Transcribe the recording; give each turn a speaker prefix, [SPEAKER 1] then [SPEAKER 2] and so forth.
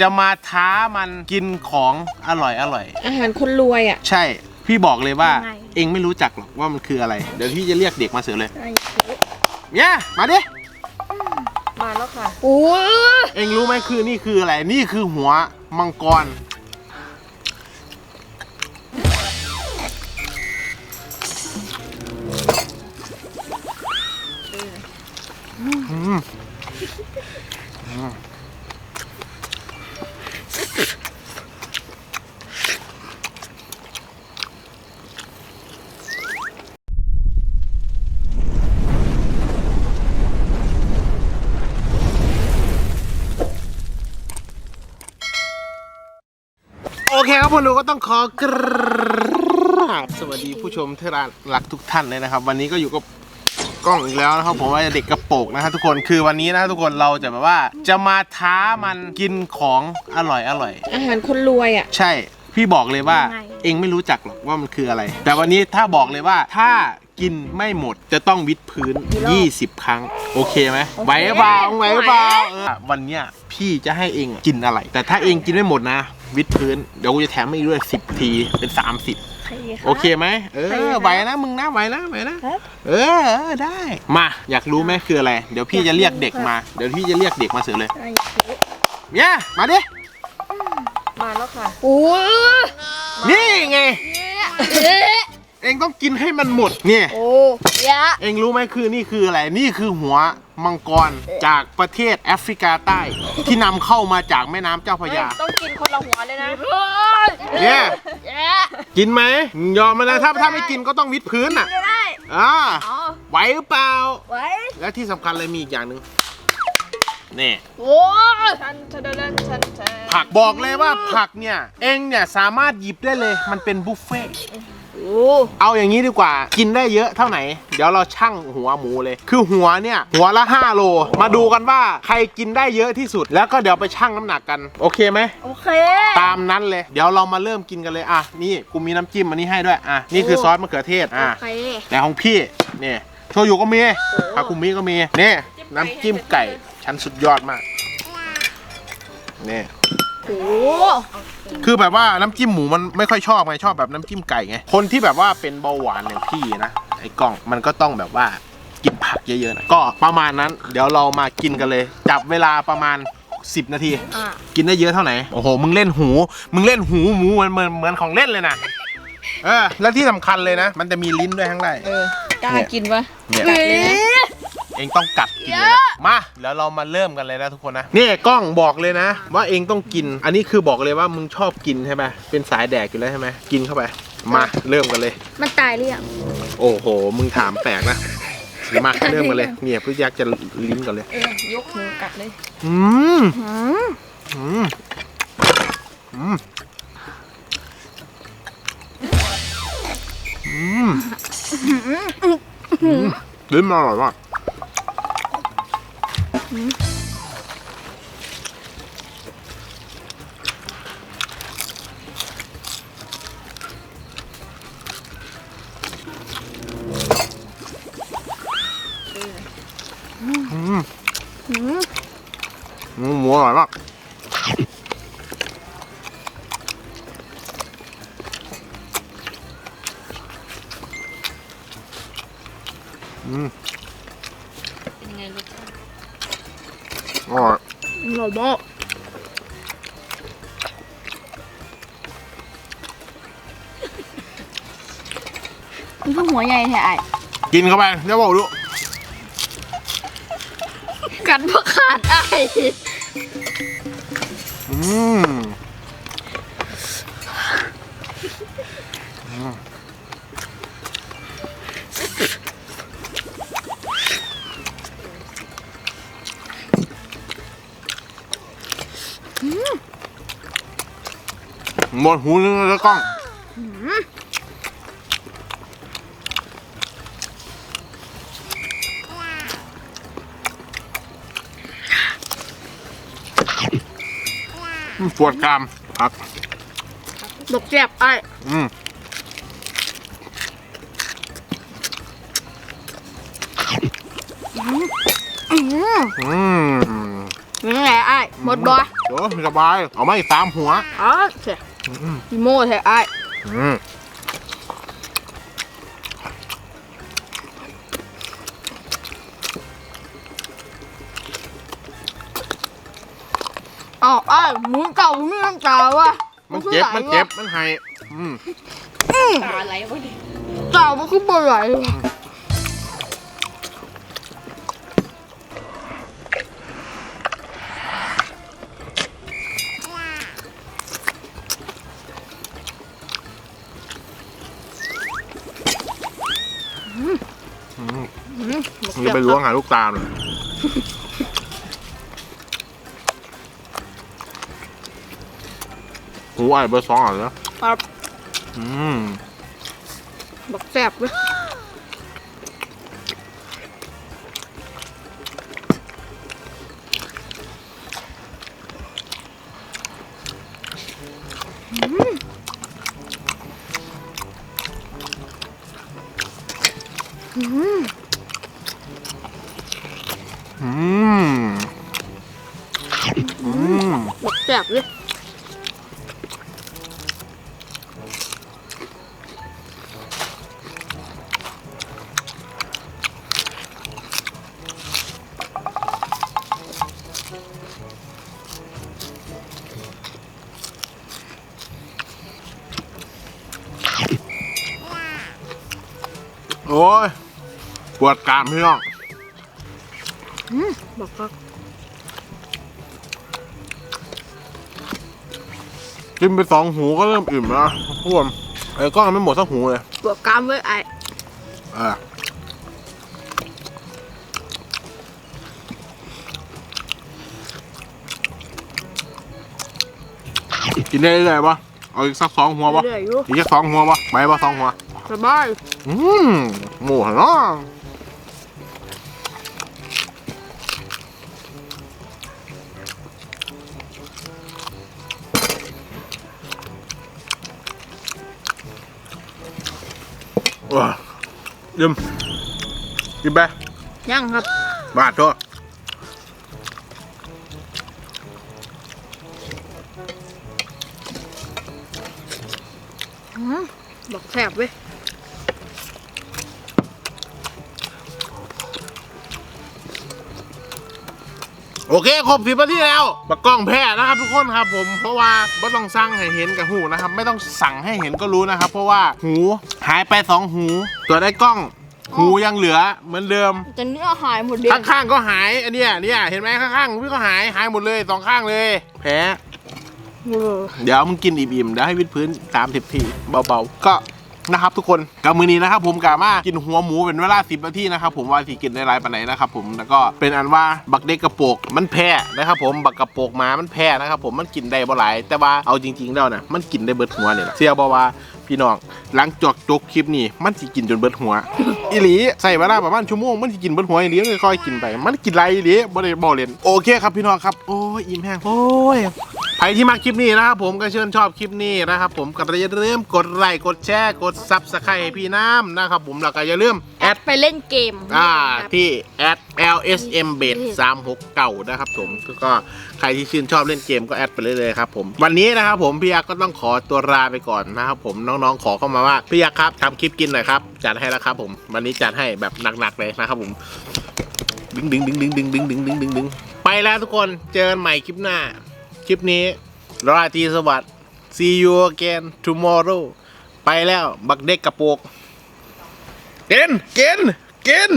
[SPEAKER 1] จะมาท้ามันกินของอร่อยอร่อย
[SPEAKER 2] อาหารคนรวยอะ
[SPEAKER 1] ใช่ พี่บอกเลยว่า
[SPEAKER 3] ยังไง
[SPEAKER 1] เองไม่รู้จักหรอกว่ามันคืออะไร เดี๋ยวพี่จะเรียกเด็กมาเสือเลย เนี่ย มาดิ
[SPEAKER 3] มาแล้วค่ะ
[SPEAKER 2] โอ้
[SPEAKER 1] เองรู้ไหมคือนี่คืออะไร นี่คือหัวมังกร รับคุณดูก็ต้องขอกราบสวัสดีผู้ชมที่รักทุกท่านเลยนะครับ วันนี้ก็อยู่กับกล้องอีกแล้วนะครับผมว่าเด็กกระโปรงนะครับทุกคนคือวันนี้นะทุกคนเราจะแบบว่า จะมาท้ามันกินของอร่อยอร่อย
[SPEAKER 2] อาหารคนรวยอะ
[SPEAKER 1] ใช่พี่บอกเลยว่า
[SPEAKER 3] ยังไง
[SPEAKER 1] เองไม่รู้จักหรอกว่ามันคืออะไร แต่วันนี้ถ้าบอกเลยว่าถ้ากินไม่หมดจะต้องวิดพื้น 20 ครั้ง โอเคไหมไหวหรือเปล่าไหวหรือเปล่าเออวันเนี้ยพี่จะให้เองกินอะไร แต่ถ้าเองกินไม่หมดนะ วิดพื้น เดี๋ยวกูจะแถมให้อีกด้วย10ทีเป็น30
[SPEAKER 3] ใครคะ
[SPEAKER 1] โอเคไหมเอ
[SPEAKER 3] ใคร
[SPEAKER 1] อ
[SPEAKER 3] คะ
[SPEAKER 1] ไหวนะมึงนะไหวนะไหวนะ
[SPEAKER 3] ครับ
[SPEAKER 1] เออเออได้ มาอยากรู้ไหมคืออะไร เดี๋ยวพี่จะเรียกเด็กมา เดี๋ยวพี่จะเรียกเด็กมาเสือเลย
[SPEAKER 3] ใคร
[SPEAKER 1] เนี่ยมาดิ
[SPEAKER 3] มาแล้วค่ะ
[SPEAKER 2] โอ้
[SPEAKER 1] นี่ไง เองต้องกินให้มันหมดเนี่ย
[SPEAKER 2] โอ้ยะ
[SPEAKER 1] เองรู้ไหมคือนี่คืออะไร นี่คือหัวมังกรจากประเทศแอฟริกาใต้ ที่นำเข้ามาจากแม่น้ำเจ้าพระยา
[SPEAKER 3] ต้องกินคนละหัวเลยนะ
[SPEAKER 1] เนี่ยกินไหมยอมมาเลยถ้าถ้าไม่กินก็ต้องวิดพื้นอะ
[SPEAKER 3] ไม่ได้
[SPEAKER 1] อ่า
[SPEAKER 3] อ๋อ
[SPEAKER 1] ไหวหรือเปล่า
[SPEAKER 3] ไว้
[SPEAKER 1] และที่สำคัญเลยมีอีกอย่างหนึ่งนี่
[SPEAKER 2] โอ้
[SPEAKER 3] ฉันฉันเดินฉันฉัน
[SPEAKER 1] ผักบอกเลยว่าผักเนี่ย เองเนี่ยสามารถหยิบได้เลย มันเป็นบุฟเฟ่ต์
[SPEAKER 2] โอ้
[SPEAKER 1] เอาอย่างนี้ดีกว่า กินได้เยอะเท่าไหน เดี๋ยวเราชั่งหัวหมูเลย คือหัวเนี่ย หัวละ 5 โล มาดูกันว่าใครกินได้เยอะที่สุด แล้วก็เดี๋ยวไปชั่งน้ำหนักกัน โอเคไหม
[SPEAKER 3] โอเค
[SPEAKER 1] ตามนั้นเลย เดี๋ยวเรามาเริ่มกินกันเลย อะ นี่กูมีน้ำจิ้มอันนี้ให้ด้วย อะ นี่คือซอสมะเขือเทศอะ
[SPEAKER 2] โอเค
[SPEAKER 1] แต่ของพี่เนี่ยโชยุก็มีฮาคุมิก็มีนี่น้ำจิ้มไก่ ชั้นสุดยอดมากนี่
[SPEAKER 2] โอ้
[SPEAKER 1] คือแบบว่าน้ำจิ้มหมูมันไม่ค่อยชอบไงชอบแบบน้ำจิ้มไก่ไงคนที่แบบว่าเป็นเบาหวานอย่างพี่นะไอ้กล้องมันก็ต้องแบบว่ากินผักเยอะๆนะก็ประมาณนั้น เดี๋ยวเรามากินกันเลย จับเวลาประมาณ 10 นาที
[SPEAKER 3] อะ
[SPEAKER 1] กินได้เยอะเท่าไหร่โอ้โหมึงเล่นหู มึงเล่นหูหมูเหมือนเหมือนเหมือนของเล่นเลยนะเออแล้วที่สำคัญเลยนะ มันจะมีลิ้นด้วยข้างใน
[SPEAKER 2] เออกล้ากินปะ
[SPEAKER 1] เนี่ย
[SPEAKER 2] กัด เลยนะ
[SPEAKER 1] เองต้องกัดกินเลยนะมาแล้วเรามาเริ่มกันเลยนะทุกคนนะนี่กล้องบอกเลยนะ ว่าเองต้องกิน อันนี้คือบอกเลยว่ามึงชอบกินใช่ไหมเป็นสายแดกอยู่แล้วใช่ไหมกินเข้าไป มาเริ่มกันเลย
[SPEAKER 2] มันตายหรือยัง
[SPEAKER 1] โอ้โห มึงถามแปลกนะเดี๋ยวมาเริ่มกันเลยเนี่ยพี่ยักษ์จะลิ้นก่อนเลย
[SPEAKER 3] เออยกมือกัดเลย
[SPEAKER 1] อืมอืมอืมอืมอืมลิ้นมันอร่อยมาก อืมอืมหมูอร่ อยมากอืม
[SPEAKER 2] เป็นยังไงลูก
[SPEAKER 1] อร่อย
[SPEAKER 2] หล่อมากมันเพิ่งหัวใหญ่แท้ไอ้
[SPEAKER 1] กินเข้าไปเดี๋ยวบอกดู
[SPEAKER 2] กัดพวกขาดไอ้
[SPEAKER 1] อืม หมดหูนึงแล้วกล้องปวดกรามครับ
[SPEAKER 2] ดกเจ็บไอ้
[SPEAKER 1] อืม
[SPEAKER 2] อืม
[SPEAKER 1] อืม
[SPEAKER 2] เป็นยังไงไอ้หมดบ่
[SPEAKER 1] โอ้สบาย เอามาอีกสามหัว
[SPEAKER 2] อ๋อเสีย
[SPEAKER 1] อืม
[SPEAKER 2] พี่โม่แท้ไอ้าย
[SPEAKER 1] อืม
[SPEAKER 2] อ้าวไอ้ายหมูเก่าไม่น้ำตาวะ
[SPEAKER 1] มันเจ็บ มันเจ็บ มันไห้อืม
[SPEAKER 3] ตาอะไรวะเนี่ย
[SPEAKER 2] เก่ามันคือบ่ไหล มึ
[SPEAKER 1] ง
[SPEAKER 2] เสีย
[SPEAKER 1] จะ
[SPEAKER 2] บ
[SPEAKER 1] ไปล้วงหาลูกตาลเลยหูไอ้เบอร์สองอะนะครับอืม
[SPEAKER 2] บักแสบเลย
[SPEAKER 1] อื
[SPEAKER 2] แสบเลย
[SPEAKER 1] โอ้ย ปวดกรามพี่น้อง
[SPEAKER 2] อืมบักคัก
[SPEAKER 1] กินไปสองหูก็เริ่มอิ่มแล้วพวกมไอ้กล้องไม่หมดสักหูเลย
[SPEAKER 2] ปวดกรามเลยไอ้าย
[SPEAKER 1] เออกินได้เรื่อยๆปะเอาอีกสักสองหัวปะ
[SPEAKER 2] เรื่อยๆอยู่
[SPEAKER 1] อีกสักสองหัวปะไปปะสองหัว
[SPEAKER 2] สบาย
[SPEAKER 1] อืมหมูเนาะ ว้ายืมกินไป
[SPEAKER 2] ยังครับ
[SPEAKER 1] บาทตัว
[SPEAKER 2] อืมบักแสบเว้ย
[SPEAKER 1] โอเคครบสิบนาทีแล้วบักกล้องแพ้นะครับทุกคนครับผมเพราะว่าไม่ต้องสั่งให้เห็นกับหูนะครับ ไม่ต้องสั่งให้เห็นก็รู้นะครับ เพราะว่าหูหายไปสองหู ตัวได้กล้อง หูยังเหลือเหมือนเดิม
[SPEAKER 2] แต่เนื้อหายหมดเลย
[SPEAKER 1] ข้างๆก็หายอันเนี้ยเนี่ยเห็นไหมข้างๆพี่ก็หายหายหมดเลยสองข้างเลย แพ้
[SPEAKER 2] เออ
[SPEAKER 1] เดี๋ยวมึงกินอิ่มๆเดี๋ยวให้วิดพื้นสามสิบทีเบาๆ ก็ นะครับทุกคนกับมือนี้นะครับผมกามากินหัวหมูเป็นเวลาสิบนาทีนะครับผมว่าสิกินได้หลายปานไหนนะครับผมแล้วก็เป็นอันว่าบักเด็กกระโปกมันแพ้นะครับผมบักกระโปกหมามันแพ้นะครับผมมันกินได้บ่หลาย แต่ว่าเอาจริงๆแล้วนะมันกินได้เบิดหัวเนี่ยเสียบอกว่าพี่น้องหลังจอกจกคลิปนี้มันสิกินจนเบิดหัวอีหลีใส่เวลาประมาณชั่วโมงมันสิกินเบิดหัวอีหลีค่อยๆกินไป มันกินไรอีหลีบ่ได้บ่เล่นโอเคครับพี่น้องครับโอ้ยอิ่มแห้งโอ้ย ใครที่มาคลิปนี้นะครับผมก็เชิญชอบคลิปนี้นะครับผมก็อย่าลืมกดไลค์กดแชร์กดซับสไครต์ให้พี่น้ำนะครับผมแล้วก็อย่าลืมแอด
[SPEAKER 2] ไปเล่นเกม
[SPEAKER 1] อ่า
[SPEAKER 2] ครับ
[SPEAKER 1] ที่แอด lsm b a t 369นะครับผมก็ใครที่ชื่นชอบเล่นเกมก็แอดไปเลยเลยครับผมวันนี้นะครับผมพี่ยักษ์ก็ต้องขอตัวลาไปก่อนนะครับผมน้องๆขอเข้ามาว่าพี่ยักษ์ครับทำคลิปกินหน่อยครับจัดให้แล้วครับผมวันนี้จัดให้แบบหนักๆเลยนะครับผมดึงดึงดึงดึงดึงดึงดึงดึงดึงดึงไปแล้วทุกคนเจอกันใหม่คลิปหน้า คลิปนี้ ราตรีสวัสดิ์ see you again tomorrow ไปแล้ว บักเด็กกระโปกเกนเกนเกน